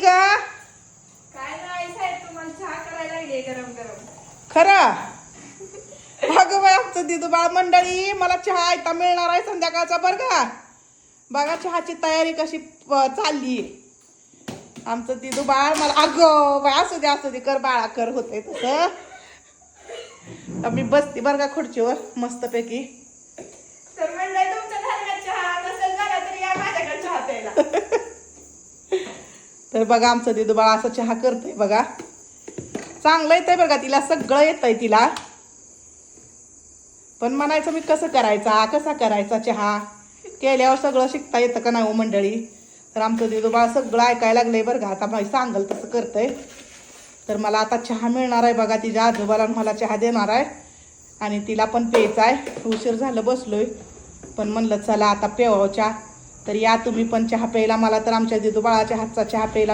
ग. काय नाही साहेब तुम्हाला चहा करायला लागली गरम गरम. खरं? अगं बाय आमचं दिदू बाळ मंडळी मला चहा ऐका मिळणार आहे संध्याकाळचा बरं का? बघा चहाची तयारी कशी चालली आमचं दिदू बाळ मला अगं बाय असू दे असू दे कर बाळा कर होते तसं. मी बसते बरं का खुर्चीवर मस्तपैकी. तर म्हणलं तुमच्या चहा नसेल झाला तरी या माझ्याकडे चहा प्यायला. तर बघा आमचं दिदू असं चहा करतंय बघा. चांगलं येतंय बघा तिला सगळं येतंय तिला. पण म्हणायचं मी कसं करायचा कसा करायचा चहा? केल्यावर सगळं शिकता येतं का नाही हो मंडळी? तर आमचं दिदू सगळं ऐकायला लागलंय बरं का. आता मला सांगल तसं करतंय. तर मला आता चहा मिळणार आहे बघा तिच्या आजोबाला मला चहा देणार आहे. आणि तिला पण प्यायचा आहे. उशीर झालं बसलोय. पण म्हणलं चला आता पेवाव चहा. तर या तुम्ही पण चहा प्यायला. मला तर आमच्या दिदू बाळाच्या हातचा चहा प्यायला